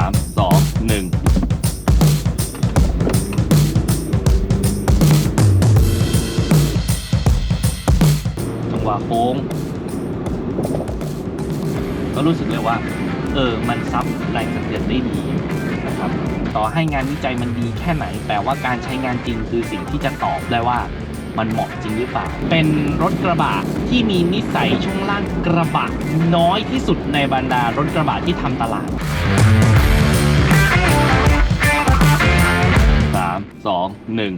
ามสองหนึ่งจังหวะโค้ง ก็รู้สึกเลยว่า เออ มันซับแรงสะเทือนได้ดีนะครับ ต่อให้งานวิจัยมันดีแค่ไหน แต่ว่าการใช้งานจริงคือสิ่งที่จะตอบได้ว่ามันเหมาะจริงหรือเปล่า เป็นรถกระบะที่มีนิสัยช่วงล่างกระบะน้อยที่สุดในบรรดารถกระบะที่ทำตลาด สองหนึ่ง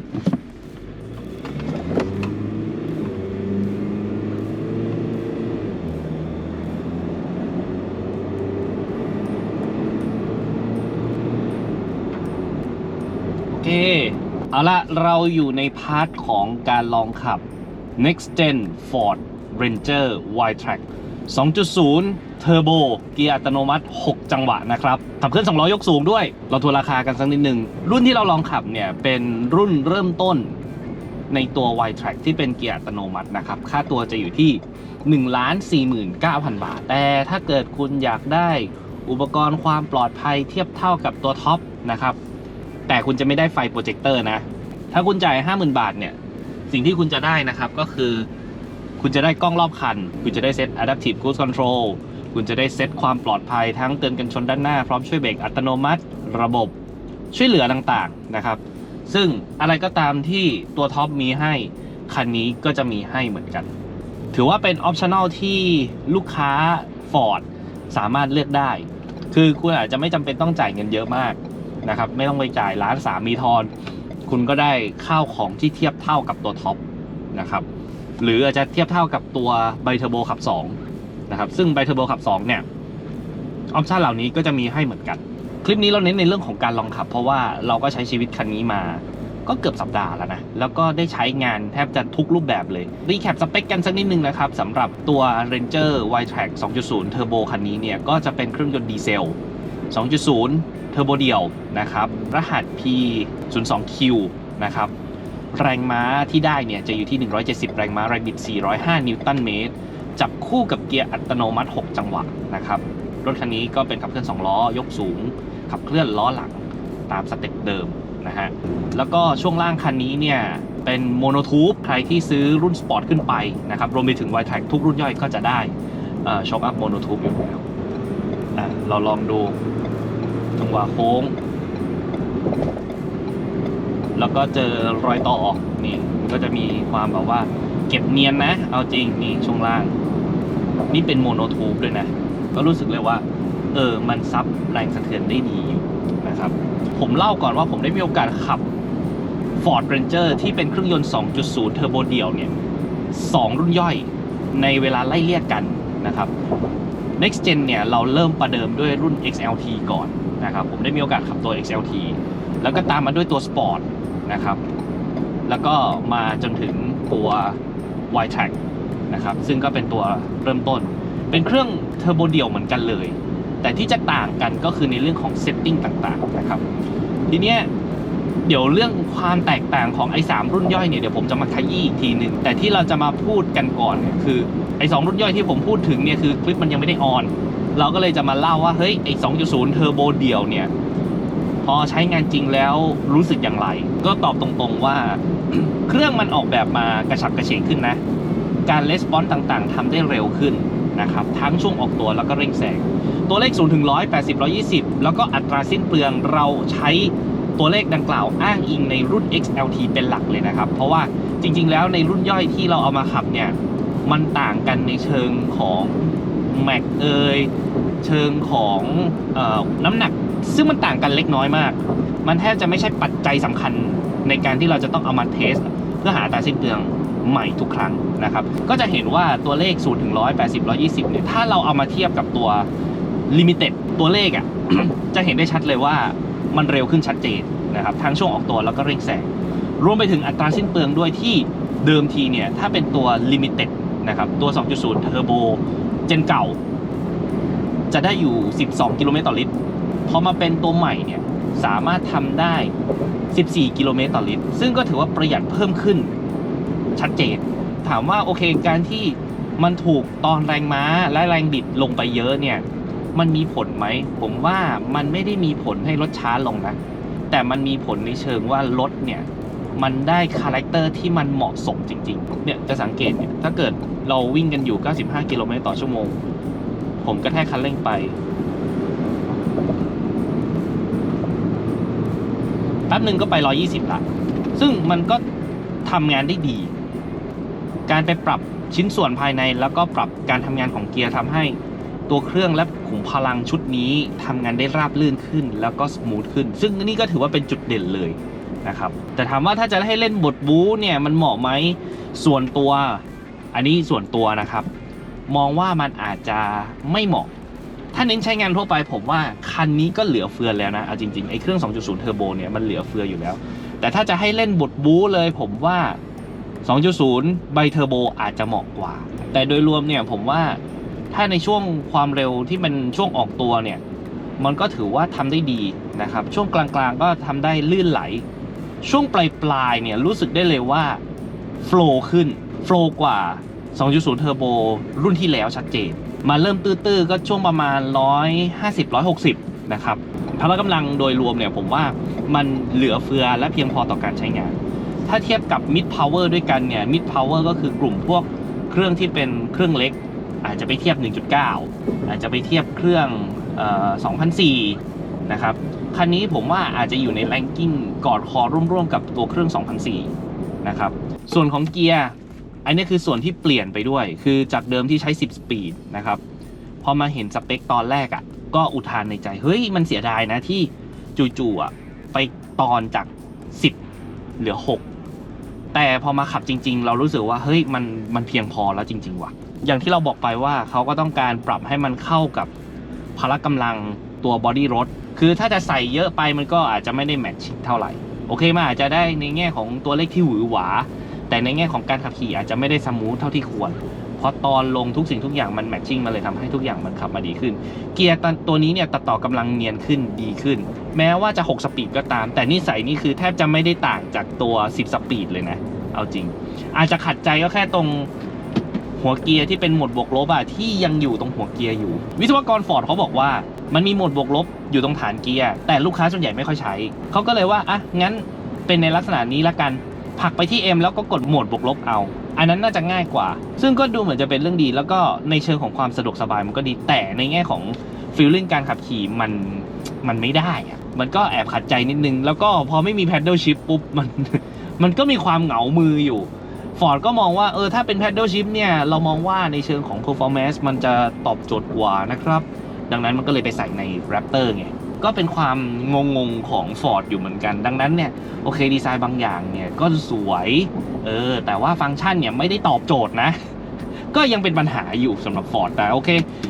โอเค เอาละเราอยู่ในพาร์ทของการลองขับ Next Gen Ford Ranger Y-Track 2.0 Turbo เกียร์อัตโนมัติ 6 จังหวะนะครับ ขับเคลื่อน2ล้อยกสูงด้วย เราทัวร์ราคากันสักนิดหนึ่ง รุ่นที่เราลองขับเนี่ย เป็นรุ่นเริ่มต้นในตัว Y-Track ที่เป็นเกียร์อัตโนมัตินะครับ ค่าตัวจะอยู่ที่ 1 49,000 บาท แต่ถ้าเกิดคุณอยากได้อุปกรณ์ความปลอดภัยเทียบเท่ากับตัวท็อปนะครับ แต่คุณจะไม่ได้ไฟโปรเจคเตอร์นะ ถ้าคุณจ่าย 50,000 บาทเนี่ย สิ่งที่คุณจะได้นะครับก็คือ คุณจะได้กล้องรอบคัน คุณจะได้เซต Adaptive Cruise Control คุณจะได้เซตความปลอดภัยทั้งเตือนกันชนด้านหน้าพร้อมช่วยเบรกอัตโนมัติ ระบบช่วยเหลือต่างๆนะครับ ซึ่งอะไรก็ตามที่ตัวท็อปมีให้ คันนี้ก็จะมีให้เหมือนกัน ถือว่าเป็นออปชั่น l ที่ลูกค้า Ford สามารถเลือกได้ คือคุณอาจจะไม่จำเป็นต้องจ่ายเงินเยอะมากนะครับ ไม่ต้องไปจ่ายล้านสามมีทอน คุณก็ได้ข้าวของที่เทียบเท่ากับตัวท็อปนะครับ หรืออาจจะเทียบเท่ากับตัวไบเทอร์โบขับ 2 นะครับ ซึ่งไบเทอร์โบขับ 2 เนี่ย ออปชันเหล่านี้ก็จะมีให้เหมือนกัน คลิปนี้เราเน้นในเรื่องของการลองขับ เพราะว่าเราก็ใช้ชีวิตคันนี้มา ก็เกือบสัปดาห์แล้วนะ แล้วก็ได้ใช้งานแทบจะทุกรูปแบบเลย รีแคปสเปคกันสักนิดนึงนะครับสำหรับตัว Ranger Y-Track 2.0 Turbo คันนี้เนี่ย ก็จะเป็นเครื่องยนต์ดีเซล 2.0 เทอร์โบเดียวนะครับ รหัส P02Q นะครับ แรงม้าที่ได้เนี่ยจะอยู่ที่ 170 แรงม้าแรงบิด 405 นิวตันเมตร จับคู่กับเกียร์อัตโนมัติ 6 จังหวะนะครับ รถคันนี้ก็เป็นขับเคลื่อน 2 ล้อ ยกสูง ขับเคลื่อนล้อหลังตามสเต็ปเดิมนะฮะ แล้วก็ช่วงล่างคันนี้เนี่ย เป็นโมโนทูบใครที่ซื้อรุ่นสปอร์ตขึ้นไปนะครับ รวมไปถึง Y-Track ทุกรุ่นย่อยก็จะได้ช็อคอัพโมโนทูบอยู่แล้วเราลองดูจังหวะโค้ง แล้วก็เจอรอยต่อออกนี่ก็จะมีความแบบว่าเก็บเนียนนะ เอาจริงนี่ช่วงล่าง นี่เป็นโมโนทูบด้วยนะ ก็รู้สึกเลยว่า เออ มันซับแรงสะเทือนได้ดีอยู่นะครับ ผมเล่าก่อนว่าผมได้มีโอกาสขับ Ford Ranger ที่เป็นเครื่องยนต์ 2.0 เทอร์โบเดียวเนี่ยสองรุ่นย่อยในเวลาไล่เลี่ยกันนะครับ Next Gen เนี่ย เราเริ่มประเดิมด้วยรุ่น XLT ก่อนนะครับ ผมได้มีโอกาสขับตัว XLT แล้วก็ตามมาด้วยตัว Sport นะครับ แล้วก็มาจนถึงตัว Y-Track นะครับซึ่งก็เป็นตัวเริ่มต้น เป็นเครื่องเทอร์โบเดียวเหมือนกันเลย แต่ที่จะต่างกันก็คือในเรื่องของเซตติ้งต่างๆนะครับทีเนี้ยเดี๋ยวเรื่องความแตกต่างของไอ้สามรุ่นย่อยเนี่ยเดี๋ยวผมจะมาขยี้อีกทีหนึ่งแต่ที่เราจะมาพูดกันก่อนเนี่ยคือไอ้สองรุ่นย่อยที่ผมพูดถึงเนี่ยคือคลิปมันยังไม่ได้ออน เราก็เลยจะมาเล่าว่าเฮ้ยไอ้2.0เทอร์โบเดียวเนี่ยพอใช้งานจริงแล้วรู้สึกอย่างไร ก็ตอบตรงๆว่า เครื่องมันออกแบบมากระฉับกระเฉงขึ้นนะ การレスปอนต่างๆทำได้เร็วขึ้นนะครับทั้งช่วงออกตัวแล้วก็เร่งแซงตัวเลข0ถึง180 120 แล้วก็อัตราสิ้นเปลืองเราใช้ตัวเลขดังกล่าวอ้างอิงในรุ่น XLT เป็นหลักเลยนะครับ เพราะว่าจริง ๆ แล้วในรุ่นย่อยที่เราเอามาขับเนี่ย มันต่างกันในเชิงของแม็กเอยเชิงของออน้ำหนัก ซึ่งมันต่างกันเล็กน้อยมาก มันแทบจะไม่ใช่ปัจจัยสำคัญในการที่เราจะต้องเอามาเทส เพื่อหาอัตราสิ้นเปลือง ใหม่ทุกครั้งนะครับ ก็จะเห็นว่าตัวเลข 0 ถึง 180 120 เนี่ย ถ้าเราเอามาเทียบกับตัว Limited ตัวเลขอะ่ะ จะเห็นได้ชัดเลยว่ามันเร็วขึ้นชัดเจนนะครับ ทั้งช่วงออกตัวแล้วก็เร่งแซงรวมไปถึงอัตราสิ้นเปลืองด้วยที่เดิมทีเนี่ย ถ้าเป็นตัว Limited นะครับ ตัว 2.0 Turbo เจนเก่า จะได้อยู่ 12 กิโลเมตรต่อลิตร พอมาเป็นตัวใหม่เนี่ย สามารถทำได้ 14 กิโลเมตรต่อลิตร ซึ่งก็ถือว่าประหยัดเพิ่มขึ้น ชัดเจน ถามว่าโอเคการที่มันถูกตอนแรงม้าและแรงบิดลงไปเยอะเนี่ย มันมีผลไหม ผมว่ามันไม่ได้มีผลให้รถช้าลงนะ แต่มันมีผลในเชิงว่ารถเนี่ย มันได้คาแรคเตอร์ที่มันเหมาะสมจริงๆ เนี่ยจะสังเกตเนี่ยถ้าเกิดเราวิ่งกันอยู่ 95 กิโลเมตรต่อชั่วโมง ผมกระแทกคันเร่งไปแป๊บหนึ่งก็ไป 120 ละ ซึ่งมันก็ ทำงานได้ดี การไปปรับชิ้นส่วนภายในแล้วก็ปรับการทำงานของเกียร์ทำให้ตัวเครื่องและขุมพลังชุดนี้ทำงานได้ราบลื่นขึ้น แล้วก็สมูทขึ้น ซึ่งนี่ก็ถือว่าเป็นจุดเด่นเลยนะครับ แต่ถามว่าถ้าจะให้เล่นบทบู๊เนี่ยมันเหมาะไหมส่วนตัว อันนี้ส่วนตัวนะครับ มองว่ามันอาจจะไม่เหมาะ ถ้าเน้นใช้งานทั่วไปผมว่าคันนี้ก็เหลือเฟือแล้วนะเอาจริงๆไอ้เครื่อง 2.0 เทอร์โบเนี่ยมันเหลือเฟืออยู่แล้ว แต่ถ้าจะให้เล่นบทบู๊เลยผมว่า 2.0 ไบเทอร์โบอาจจะเหมาะกว่า แต่โดยรวมเนี่ยผมว่าถ้าในช่วงความเร็วที่มันช่วงออกตัวเนี่ย มันก็ถือว่าทำได้ดีนะครับ ช่วงกลางๆก็ทำได้ลื่นไหล ช่วงปลายๆเนี่ยรู้สึกได้เลยว่าโฟล์ขึ้นโฟล์กว่า 2.0 เทอร์โบรุ่นที่แล้วชัดเจน มาเริ่มตื้อๆก็ช่วงประมาณ 150-160 นะครับ พละกำลังโดยรวมเนี่ยผมว่ามันเหลือเฟือและเพียงพอต่อการใช้งาน ถ้าเทียบกับ Mid Power ด้วยกันเนี่ย Mid Power ก็คือกลุ่มพวกเครื่องที่เป็นเครื่องเล็ก อาจจะไปเทียบ 1.9 อาจจะไปเทียบเครื่องออ2004นะครับคันนี้ผมว่าอาจจะอยู่ในแรงกิ้งกอดคอร่วมๆกับตัวเครื่อง2004นะครับส่วนของเกียร์อันนี้คือส่วนที่เปลี่ยนไปด้วย คือจากเดิมที่ใช้ 10 สปีดนะครับ พอมาเห็นสเปคตอนแรกอะ่ะ ก็อุทานในใจ เฮ้ย มันเสียดายนะที่จู่ๆอะไปตอนจาก 10 เหลือ 6 แต่พอมาขับจริง ๆ เรารู้สึกว่าเฮ้ยมันมันเพียงพอแล้วจริง ๆ ว่ะ อย่างที่เราบอกไปว่าเขาก็ต้องการปรับให้มันเข้ากับพละกำลังตัวบอดี้รถคือถ้าจะใส่เยอะไปมันก็อาจจะไม่ได้แมทช์เท่าไหร่ โอเคมันอาจจะได้ในแง่ของตัวเลขที่หวือหวา แต่ในแง่ของการขับขี่อาจจะไม่ได้สมูทเท่าที่ควร พราะตอนลงทุกสิ่งทุกอย่างมันแมทชิ่งมาเลยทำให้ทุกอย่างมันขับมาดีขึ้น เกียร์ตัวนี้เนี่ยตัดต่อกำลังเนียนขึ้นดีขึ้น แม้ว่าจะ 6 สปีดก็ตาม แต่นิสัยนี่คือแทบจะไม่ได้ต่างจากตัว 10 สปีดเลยนะ เอาจริง อาจจะขัดใจก็แค่ตรงหัวเกียร์ที่เป็นโหมดบวกลบอะที่ยังอยู่ตรงหัวเกียร์อยู่ วิศวกรฟอร์ดเขาบอกว่า มันมีโหมดบวกลบอยู่ตรงฐานเกียร์แต่ลูกค้าส่วนใหญ่ไม่ค่อยใช้เขาก็เลยว่าอะงั้นเป็นในลักษณะนี้ละกันผลักไปที่ M แล้วก็กดโหมดบวกลบเอา อันนั้นน่าจะง่ายกว่า ซึ่งก็ดูเหมือนจะเป็นเรื่องดี แล้วก็ในเชิงของความสะดวกสบายมันก็ดี แต่ในแง่ของฟีลลิ่งการขับขี่มันมันไม่ได้อะมันก็แอบขัดใจนิดนึง แล้วก็พอไม่มี paddle shift ปุ๊บมันมันก็มีความเหงามืออยู่ฟอร์ดก็มองว่าเออถ้าเป็น paddle shift เนี่ย เรามองว่าในเชิงของ performance มันจะตอบโจทย์กว่านะครับ ดังนั้นมันก็เลยไปใส่ใน Raptor ไง ก็เป็นความงงๆของ Ford อยู่เหมือนกัน ดังนั้นเนี่ยโอเคดีไซน์บางอย่างเนี่ยก็สวยเออแต่ว่าฟังก์ชันเนี่ยไม่ได้ตอบโจทย์นะ ก็ยังเป็นปัญหาอยู่สำหรับ Ford แต่โอเค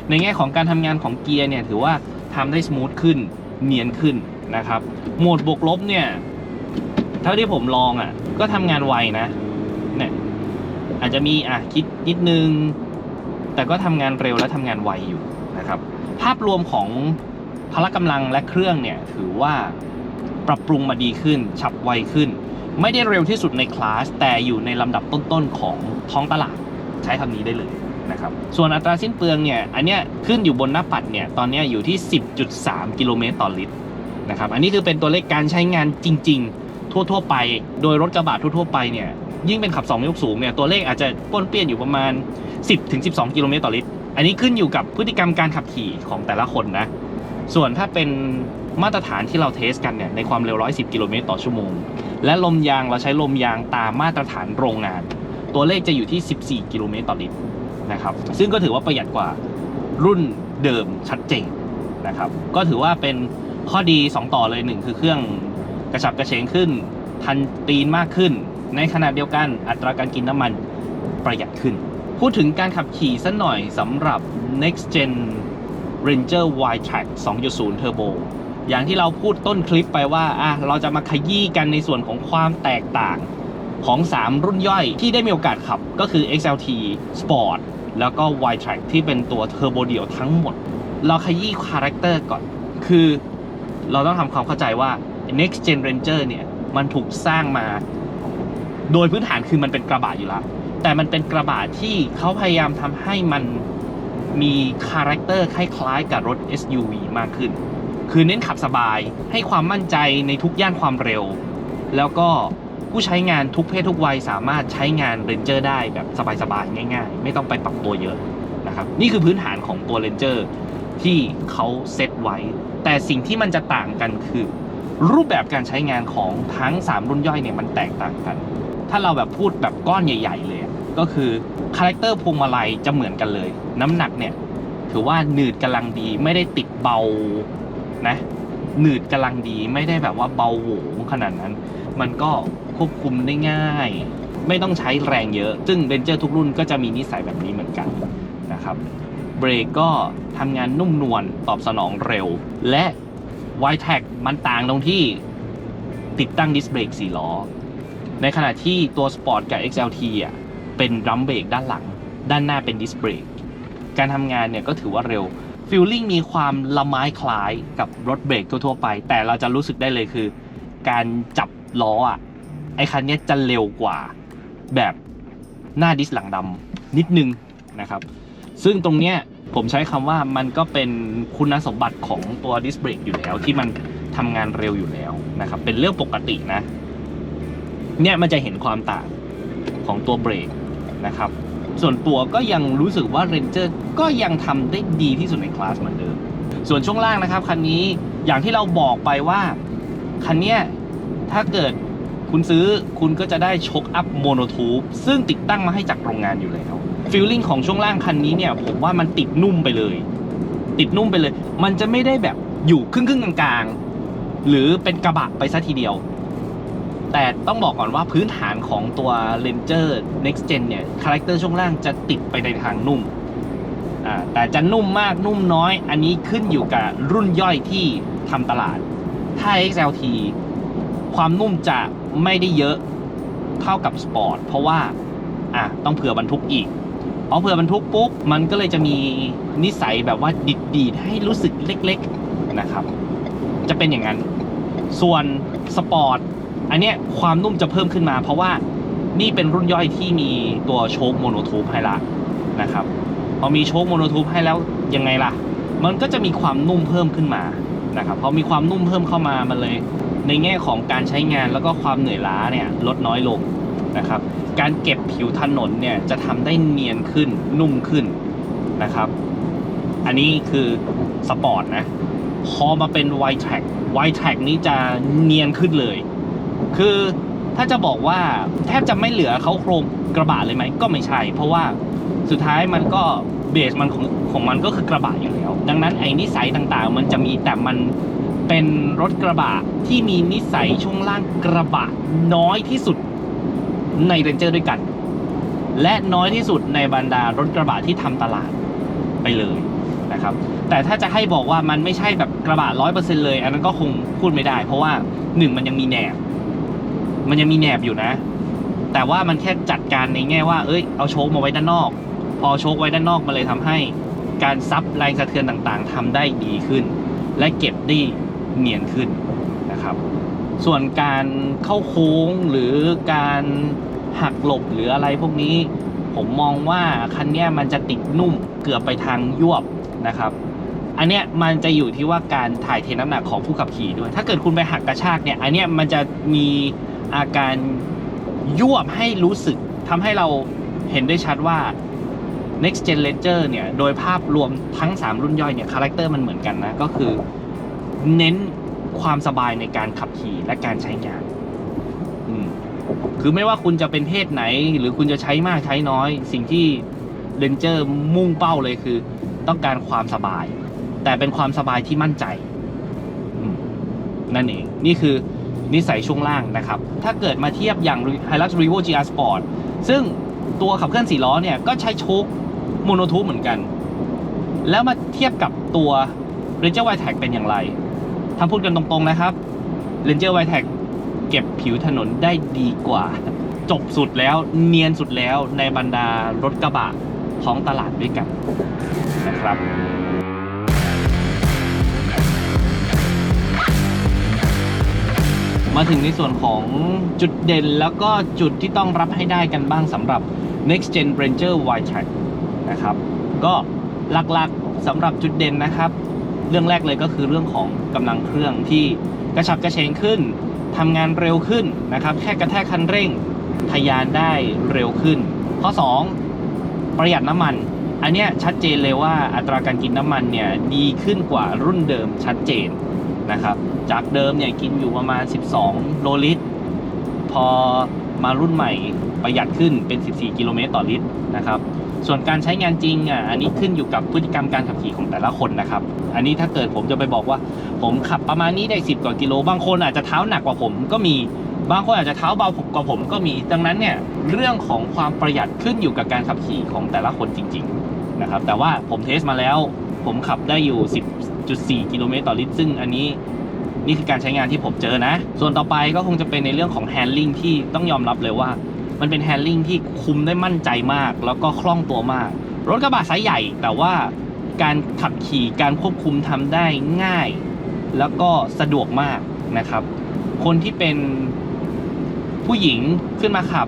ในแง่ของการทำงานของเกียร์เนี่ยถือว่าทำได้สมูทขึ้นเนียนขึ้นนะครับโหมดบวกลบเนี่ยเท่าที่ผมลองอะก็ทำงานไวนะเนี่ยอาจจะมีอะคิดนิดนึง แต่ก็ทำงานเร็วและทำงานไวอยู่นะครับภาพรวมของ พละกำลังและเครื่องเนี่ยถือว่าปรับปรุงมาดีขึ้น ฉับไวขึ้น ไม่ได้เร็วที่สุดในคลาส แต่อยู่ในลำดับต้นๆของท้องตลาด ใช้คำนี้ได้เลยนะครับ ส่วนอัตราสิ้นเปลืองเนี่ย อันเนี้ยขึ้นอยู่บนหน้าปัดเนี่ย ตอนเนี้ยอยู่ที่ 10.3 กิโลเมตรต่อลิตรนะครับ อันนี้คือเป็นตัวเลขการใช้งานจริง ๆ ทั่วๆไป โดยรถกระบะทั่วๆไปเนี่ย ยิ่งเป็นขับ2ยกสูงเนี่ย ตัวเลขอาจจะป้นเปี้ยนอยู่ประมาณ 10-12 กิโลเมตรต่อลิตร อันนี้ขึ้นอยู่กับพฤติกรรมการขับขี่ของแต่ละคนนะ ส่วนถ้าเป็นมาตรฐานที่เราเทสกันเนี่ยในความเร็ว 110 กิโลเมตรต่อชั่วโมง และลมยางเราใช้ลมยางตามมาตรฐานโรงงาน ตัวเลขจะอยู่ที่ 14 กิโลเมตรต่อลิตรนะครับ ซึ่งก็ถือว่าประหยัดกว่ารุ่นเดิมชัดเจนนะครับ ก็ถือว่าเป็นข้อดี 2 ต่อเลยหนึ่งคือเครื่องกระฉับกระเฉงขึ้น ทันตีนมากขึ้น ในขณะเดียวกันอัตราการกินน้ำมันประหยัดขึ้น พูดถึงการขับขี่สัหน่อยสำหรับ next gen Ranger Y-Track 2.0 Turbo อย่างที่เราพูดต้นคลิปไปว่าอะเราจะมาขยี้กันในส่วนของความแตกต่างของ 3 รุ่นย่อยที่ได้มีโอกาสขับก็คือ XLT Sport แล้วก็ Y-Track ที่เป็นตัวเทอร์โบเดียวทั้งหมด เราขยี้คาแรคเตอร์ก่อน คือเราต้องทำความเข้าใจว่า Next Gen Ranger เนี่ย มันถูกสร้างมา โดยพื้นฐานคือมันเป็นกระบะอยู่แล้ว แต่มันเป็นกระบะที่เขาพยายามทำให้มัน มีคาแรคเตอร์คล้ายๆ กับรถ SUV มากขึ้น คือเน้นขับสบายให้ความมั่นใจในทุกย่านความเร็ว แล้วก็ผู้ใช้งานทุกเพศทุกวัยสามารถใช้งาน Ranger ได้แบบสบายๆ ง่ายๆ ไม่ต้องไปปรับตัวเยอะนะครับนี่คือพื้นฐานของตัว Ranger ที่เขาเซตไว้ แต่สิ่งที่มันจะต่างกันคือ รูปแบบการใช้งานของทั้ง 3 รุ่นย่อยเนี่ยมันแตกต่างกัน ถ้าเราแบบพูดแบบก้อนใหญ่ ๆ เลย ก็คือคาแรคเตอร์พวงมาลัยจะเหมือนกันเลย น้ำหนักเนี่ย ถือว่าหนืดกำลังดีไม่ได้ติดเบานะหนืดกำลังดีไม่ได้แบบว่าเบาโหวงขนาดนั้น มันก็ควบคุมได้ง่าย ไม่ต้องใช้แรงเยอะ ซึ่งเ a นเจอร์ทุกรุ่นก็จะมีนิสัยแบบนี้เหมือนกันนะครับเบรกก็ทำงานนุ่มนวลตอบสนองเร็ว และ y t a g มันต่างตรงที่ติดตั้งดิสเบรก4ล้อ ในขณะที่ตัว Sport กับ XLT อะ เป็นรัมเบรกด้านหลัง ด้านหน้าเป็นดิสเบรกการทำงานเนี่ยก็ถือว่าเร็วฟิลลิ่งมีความละไม้คล้ายกับรถเบรกทั่วๆไป แต่เราจะรู้สึกได้เลยคือ การจับล้ออะไอคันนี้จะเร็วกว่าแบบหน้าดิสหลังดำนิดนึงนะครับ ซึ่งตรงเนี้ยผมใช้คำว่ามันก็เป็นคุณสมบัติของตัวดิสเบรกอยู่แล้ว ที่มันทำงานเร็วอยู่แล้วนะครับ เป็นเรื่องปกตินะ เนี่ยมันจะเห็นความต่างของตัวเบรก นะครับ ส่วนตัวก็ยังรู้สึกว่า Ranger ก็ยังทำได้ดีที่สุดในคลาสเหมือนเดิม ส่วนช่วงล่างนะครับคันนี้อย่างที่เราบอกไปว่า คันนี้ถ้าเกิดคุณซื้อคุณก็จะได้ชกอัพโมโนทูบซึ่งติดตั้งมาให้จากโรงงานอยู่แล้วฟีลลิ่งของช่วงล่างคันนี้เนี่ยผมว่ามันติดนุ่มไปเลย ติดนุ่มไปเลย มันจะไม่ได้แบบอยู่ครึ่งครึ่งๆกลางๆหรือเป็นกระบะไปซะทีเดียว แต่ต้องบอกก่อนว่าพื้นฐานของตัว Ranger Next Gen เนี่ยคาแรคเตอร์ช่วงล่างจะติดไปในทางนุ่มอ่าแต่จะนุ่มมากนุ่มน้อย อันนี้ขึ้นอยู่กับรุ่นย่อยที่ทำตลาด ถ้า XLT ความนุ่มจะไม่ได้เยอะเท่ากับสปอร์ตเพราะว่าอะต้องเผื่อบรรทุกอีกพอเผื่อบรรทุกปุ๊บมันก็เลยจะมีนิสัยแบบว่าดิดดีดให้รู้สึกเล็ก ๆนะครับ จะเป็นอย่างนั้น ส่วนสปอร์ต อันเนี้ยความนุ่มจะเพิ่มขึ้นมา เพราะว่านี่เป็นรุ่นย่อยที่มีตัวโชคโมโนทูบให้ละนะครับพอมีโชคโมโนทูบให้แล้วยังไงล่ะ มันก็จะมีความนุ่มเพิ่มขึ้นมานะครับพอมีความนุ่มเพิ่มเข้ามามันเลย ในแง่ของการใช้งานแล้วก็ความเหนื่อยล้าเนี่ยลดน้อยลงนะครับ การเก็บผิวถนนเนี่ยจะทำได้เนียนขึ้นนุ่มขึ้นนะครับ อันนี้คือสปอร์ตนะ พอมาเป็น w i t e w i t e นี้จะเนียนขึ้นเลย คือถ้าจะบอกว่าแทบจะไม่เหลือเขาโครงกระบะเลยไหมก็ไม่ใช่ เพราะว่าสุดท้ายมันก็เบสมันของของมันก็คือกระบะอยู่แล้ว ดังนั้นไอ้นิสัยต่างๆ มันจะมีแต่มันเป็นรถกระบะที่มีนิสัยช่วงล่างกระบะน้อยที่สุดในเรนเจอร์ด้วยกัน และน้อยที่สุดในบรรดารถกระบะที่ทำตลาดไปเลยนะครับ แต่ถ้าจะให้บอกว่ามันไม่ใช่แบบกระบะร้อยเปอร์เซ็นเลย อันนั้นก็คงพูดไม่ได้ เพราะว่าหนึ่งมันยังมีแหนบ มันยังมีแหนบอยู่นะ แต่ว่ามันแค่จัดการในแง่ว่า เอ้ย เอาโชคมาไว้ด้านนอก พอโชคไว้ด้านนอกมันเลยทำให้ การซับแรงสะเทือนต่างๆทำได้ดีขึ้น และเก็บได้เนียนขึ้นนะครับ ส่วนการเข้าโค้งหรือการหักหลบหรืออะไรพวกนี้ ผมมองว่าคันนี้มันจะติดนุ่มเกือบไปทางยวบนะครับอันเนี้ยมันจะอยู่ที่ว่าการถ่ายเทน้ำหนักของผู้ขับขี่ด้วย ถ้าเกิดคุณไปหักกระชากเนี่ย อันเนี้ยมันจะมี อาการยวบให้รู้สึกทำให้เราเห็นได้ชัดว่า next gen ranger เนี่ยโดยภาพรวมทั้ง 3 รุ่นย่อยเนี่ยคาแรคเตอร์มันเหมือนกันนะ ก็คือเน้นความสบายในการขับขี่และการใช้งานคือไม่ว่าคุณจะเป็นเพศไหน หรือคุณจะใช้มากใช้น้อย สิ่งที่เรนเจอร์มุ่งเป้าเลยคือ ต้องการความสบาย แต่เป็นความสบายที่มั่นใจนั่นเอง นี่คือ นิสัยช่วงล่างนะครับ ถ้าเกิดมาเทียบอย่าง Hilux Revo GR Sport ซึ่งตัวขับเคลื่อนสี่ล้อเนี่ยก็ใช้โชคโมโนทูบเหมือนกัน แล้วมาเทียบกับตัว Ranger w i t e เป็นอย่างไรถ้าพูดกันตรงๆนะครับ Ranger w i t e เก็บผิวถนนได้ดีกว่า จบสุดแล้วเนียนสุดแล้วในบรรดารถกระบะท้องตลาดด้วยกันนะครับ มาถึงในส่วนของจุดเด่นแล้วก็จุดที่ต้องรับให้ได้กันบ้างสำหรับ Next Gen Ranger w i t e นะครับ ก็หลักๆสำหรับจุดเด่นนะครับ เรื่องแรกเลยก็คือเรื่องของกำลังเครื่องที่กระฉับกระเฉงขึ้นทำงานเร็วขึ้นนะครับ แค่กระแทกคันเร่งทะยานได้เร็วขึ้น ข้อ 2 ประหยัดน้ำมัน อันเนี้ยชัดเจนเลยว่าอัตราการกินน้ำมันเนี่ยดีขึ้นกว่ารุ่นเดิมชัดเจน นะครับ จากเดิมเนี่ยกินอยู่ประมาณ 12 โลลิตร พอมารุ่นใหม่ประหยัดขึ้นเป็น 14 กิโลเมตรต่อลิตรนะครับ ส่วนการใช้งานจริงอะอันนี้ขึ้นอยู่กับพฤติกรรมการขับขี่ของแต่ละคนนะครับ อันนี้ถ้าเกิดผมจะไปบอกว่า ผมขับประมาณนี้ได้ 10 กว่ากิโล บางคนอาจจะเท้าหนักกว่าผมก็มี บางคนอาจจะเท้าเบากว่าผมก็มี ดังนั้นเนี่ยเรื่องของความประหยัดขึ้นอยู่กับการขับขี่ของแต่ละคนจริง ๆ นะครับ แต่ว่าผมเทสมาแล้ว ผมขับได้อยู่ 10 1.4 กิโลเมตรต่อลิตรซึ่งอันนี้นี่คือการใช้งานที่ผมเจอนะ ส่วนต่อไปก็คงจะเป็นในเรื่องของ handling ที่ต้องยอมรับเลยว่า มันเป็น handling ที่คุมได้มั่นใจมาก แล้วก็คล่องตัวมาก รถกระบะไซส์ใหญ่ แต่ว่าการขับขี่การควบคุมทำได้ง่าย แล้วก็สะดวกมากนะครับ คนที่เป็นผู้หญิงขึ้นมาขับ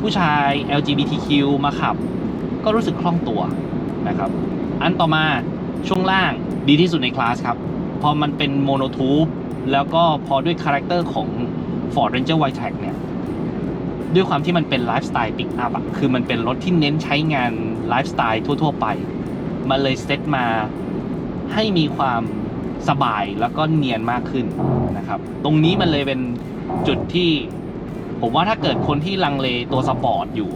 ผู้ชาย LGBTQ มาขับ ก็รู้สึกคล่องตัวนะครับ อันต่อมา ช่วงล่างดีที่สุดในคลาสครับ พอมันเป็นโมโนทูบแล้วก็พอด้วยคาแรคเตอร์ของ Ford Ranger w i t e c เนี่ย ด้วยความที่มันเป็นไลฟ์สไตล์ปิกอัพอะคือมันเป็นรถที่เน้นใช้งานไลฟ์สไตล์ทั่ว ๆ ไป มันเลยเซตมาให้มีความสบายแล้วก็เนียนมากขึ้นนะครับ ตรงนี้มันเลยเป็นจุดที่ ผมว่าถ้าเกิดคนที่ลังเลตัวสปอร์ตอยู่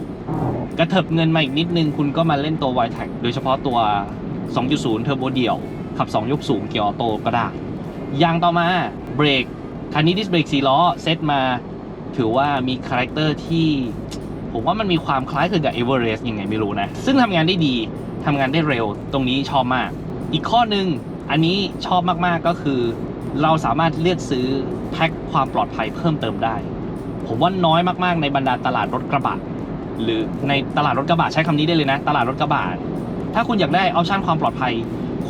กระเถิบเงินมาอีกนิดนึง คุณก็มาเล่นตัว y t e c โดยเฉพาะตัว 2.0 เทอร์โบเดี่ยว ขับ 2 ยกสูงเกียร์ออโต้ก็ได้ ยางต่อมาเบรก คันนี้ดิสเบรก4ล้อเซตมา ถือว่ามีคาแรคเตอร์ที่ ผมว่ามันมีความคล้ายคลึงกับ e v e r e s t ยังไงไม่รู้นะ ซึ่งทำงานได้ดีทำงานได้เร็ว ตรงนี้ชอบมาก อีกข้อหนึ่งอันนี้ชอบมากๆก็คือ เราสามารถเลือกซื้อแพ็คความปลอดภัยเพิ่มเติมได้ ผมว่าน้อยมากๆในบรรดาตลาดรถกระบะหรือในตลาดรถกระบะใช้คำนี้ได้เลยนะ ตลาดรถกระบะ ถ้าคุณอยากได้ออปชันความปลอดภัย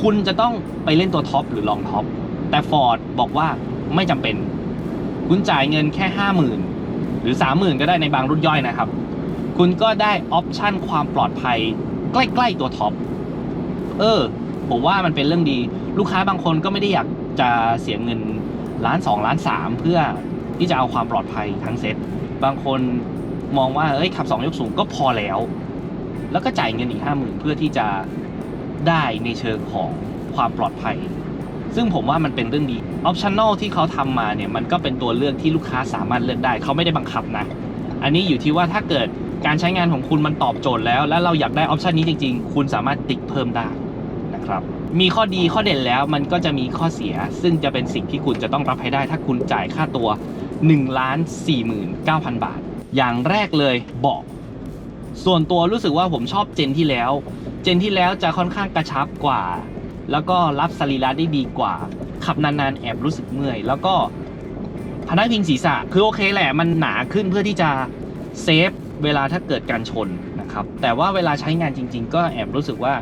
คุณจะต้องไปเล่นตัวท็อปหรือลองท็อปแต่ Ford บอกว่าไม่จำเป็น คุณจ่ายเงินแค่ 50,000 หรือ 30,000 ก็ได้ในบางรุ่นย่อยนะครับ คุณก็ได้ออปชันความปลอดภัย ใกล้ๆตัวท็อปเออ ผมว่ามันเป็นเรื่องดี ลูกค้าบางคนก็ไม่ได้อยากจะเสียเงินล้านสองล้านสามเพื่อที่จะเอาความปลอดภัยทั้งเซ็ตบางคนมองว่าเอ้ยขับ2ยกสูงก็พอแล้ว แล้วก็จ่ายเงินอีก50,000เพื่อที่จะได้ในเชิงของความปลอดภัย ซึ่งผมว่ามันเป็นเรื่องดีออปชั่น l ที่เขาทำมาเนี่ยมันก็เป็นตัวเลือกที่ลูกค้าสามารถเลือกได้เขาไม่ได้บังคับนะ อันนี้อยู่ที่ว่าถ้าเกิดการใช้งานของคุณมันตอบโจทย์แล้ว และเราอยากได้ออปชันนี้จริงๆ คุณสามารถติ๊กเพิ่มได้นะครับมีข้อดีข้อเด่นแล้วมันก็จะมีข้อเสีย ซึ่งจะเป็นสิ่งที่คุณจะต้องรับให้ได้ถ้าคุณจ่ายค่าตัว1ล้าน49,000 บาท อย่างแรกเลยเบาะ ส่วนตัวรู้สึกว่าผมชอบเจนที่แล้ว เจนที่แล้วจะค่อนข้างกระชับกว่า แล้วก็รับสรีระได้ดีกว่า ขับนานๆแอบรู้สึกเมื่อย แล้วก็พนักพิงศีรษะคือโอเคแหละมันหนาขึ้นเพื่อที่จะเซฟเวลาถ้าเกิดการชนนะครับ แต่ว่าเวลาใช้งานจริง ๆ ก็แอบรู้สึกว่า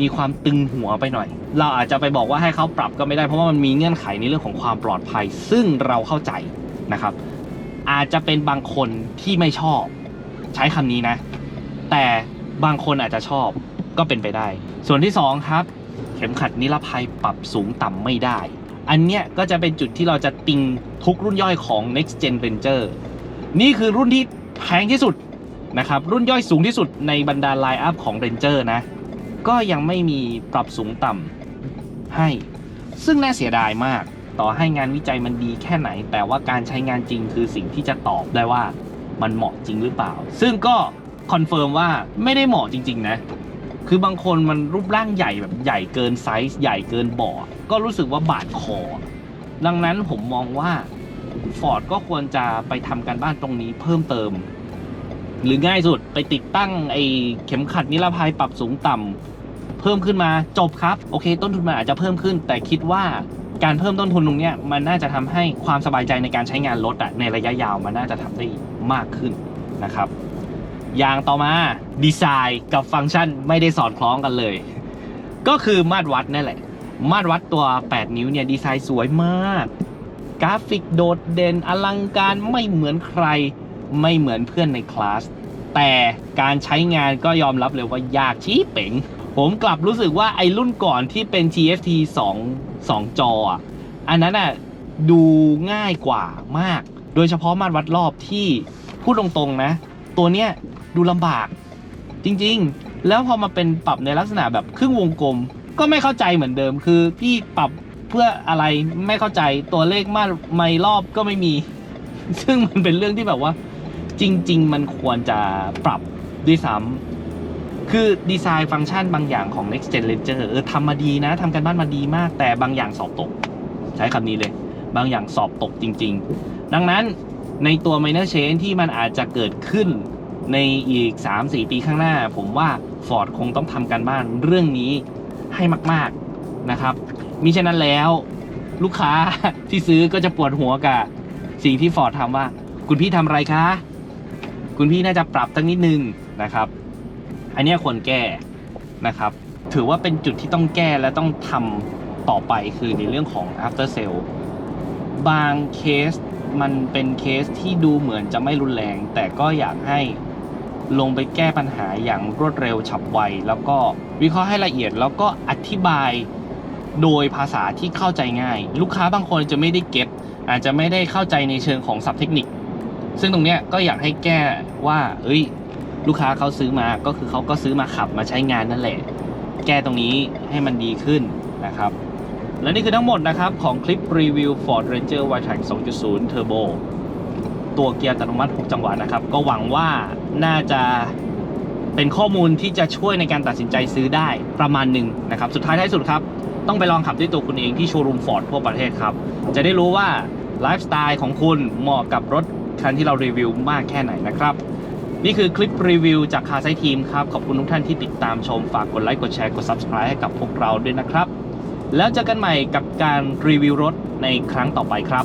มีความตึงหัวไปหน่อย เราอาจจะไปบอกว่าให้เขาปรับก็ไม่ได้เพราะว่ามันมีเงื่อนไขในเรื่องของความปลอดภัย ซึ่งเราเข้าใจนะครับ อาจจะเป็นบางคนที่ไม่ชอบ ใช้คำนี้นะ แต่บางคนอาจจะชอบก็เป็นไปได้ ส่วนที่ 2 ครับ เข็มขัดนิรภัยปรับสูงต่ำไม่ได้ อันเนี้ยก็จะเป็นจุดที่เราจะติงทุกรุ่นย่อยของ next gen ranger นี่คือรุ่นที่แพงที่สุดนะครับ รุ่นย่อยสูงที่สุดในบรรดาไลน์อัพของ ranger นะ ก็ยังไม่มีปรับสูงต่ำให้ ซึ่งน่าเสียดายมาก ต่อให้งานวิจัยมันดีแค่ไหน แต่ว่าการใช้งานจริงคือสิ่งที่จะตอบได้ว่ามันเหมาะจริงหรือเปล่า ซึ่งก็ คอนเฟิร์มว่าไม่ได้เหมาะจริง ๆ นะ คือบางคนมันรูปร่างใหญ่แบบใหญ่เกินไซส์ใหญ่เกินเบาะก็รู้สึกว่าบาดคอ ดังนั้นผมมองว่า Ford ก็ควรจะไปทำการบ้านตรงนี้เพิ่มเติม หรือง่ายสุดไปติดตั้งไอ้เข็มขัดนิรภัยปรับสูงต่ำเพิ่มขึ้นมาจบครับ โอเค ต้นทุนมันอาจจะเพิ่มขึ้น แต่คิดว่าการเพิ่มต้นทุนตรงนี้มันน่าจะทำให้ความสบายใจในการใช้งานรถอะในระยะยาวมันน่าจะทำได้มากขึ้นนะครับ ย่างต่อมาดีไซน์กับฟังก์ชันไม่ได้สอดคล้องกันเลย ก็คือมาตรวัดนั่นแหละ มาตรวัดตัว 8 นิ้วเนี่ยดีไซน์สวยมาก กราฟิกโดดเด่นอลังการไม่เหมือนใครไม่เหมือนเพื่อนในคลาส แต่การใช้งานก็ยอมรับเลยว่ายากชี้เป๋ง ผมกลับรู้สึกว่าไอ้รุ่นก่อนที่เป็น TFT 2 2 จออะอันนั้นอะดูง่ายกว่ามาก โดยเฉพาะมาตรวัดรอบที่พูดตรงๆนะ ตัวเนี้ยดูลำบาก จริงๆ แล้วพอมาเป็นปรับในลักษณะแบบครึ่งวงกลม ก็ไม่เข้าใจเหมือนเดิม คือพี่ปรับเพื่ออะไรไม่เข้าใจตัวเลขมาไม่รอบก็ไม่มี ซึ่งมันเป็นเรื่องที่แบบว่า จริง ๆ มันควรจะปรับด้วยซ้ำคือดีไซน์ฟังก์ชันบางอย่างของ Next Gen Ranger เออทำมาดีนะทำกันบ้านมาดีมาก แต่บางอย่างสอบตก ใช้คำนี้เลย บางอย่างสอบตกจริง ๆ ดังนั้น ในตัว minor change ที่มันอาจจะเกิดขึ้นในอีก 3-4 ปีข้างหน้า ผมว่า Ford คงต้องทำการบ้านเรื่องนี้ให้มาก ๆนะครับมิฉะนั้นแล้วลูกค้าที่ซื้อก็จะปวดหัวกับสิ่งที่ Ford ทำว่า คุณพี่ทำอะไรคะ คุณพี่น่าจะปรับตั้งนิดนึงนะครับ อันนี้ควรแก้นะครับ ถือว่าเป็นจุดที่ต้องแก้และต้องทำต่อไปคือในเรื่องของ after sale บางเคส มันเป็นเคสที่ดูเหมือนจะไม่รุนแรง แต่ก็อยากให้ลงไปแก้ปัญหาอย่างรวดเร็วฉับไว แล้วก็วิเคราะห์ให้ละเอียดแล้วก็อธิบายโดยภาษาที่เข้าใจง่าย ลูกค้าบางคนจะไม่ได้เก็ตอาจจะไม่ได้เข้าใจในเชิงของศัพท์เทคนิค ซึ่งตรงเนี้ยก็อยากให้แก้ว่า เอ้ย ลูกค้าเขาซื้อมาก็คือเขาก็ซื้อมาขับมาใช้งานนั่นแหละ แก้ตรงนี้ให้มันดีขึ้นนะครับ และนี่คือทั้งหมดนะครับ ของคลิปรีวิว Ford Ranger Y-Track 2.0 Turbo ตัวเกียร์อัตโนมัติ 6 จังหวะนะครับ ก็หวังว่าน่าจะเป็นข้อมูลที่จะช่วยในการตัดสินใจซื้อได้ประมาณหนึ่งนะครับ สุดท้ายท้ายสุดครับ ต้องไปลองขับด้วยตัวคุณเองที่โชว์รูม Ford ทั่วประเทศครับ จะได้รู้ว่าไลฟ์สไตล์ของคุณเหมาะกับรถคันที่เรารีวิวมากแค่ไหนนะครับ นี่คือคลิปรีวิวจากคาไซทีมครับ ขอบคุณทุกท่านที่ติดตามชมฝากกดไลค์กดแชร์กด Subscribe ให้กับพวกเราด้วยนะครับ แล้วเจอกันใหม่กับการรีวิวรถในครั้งต่อไปครับ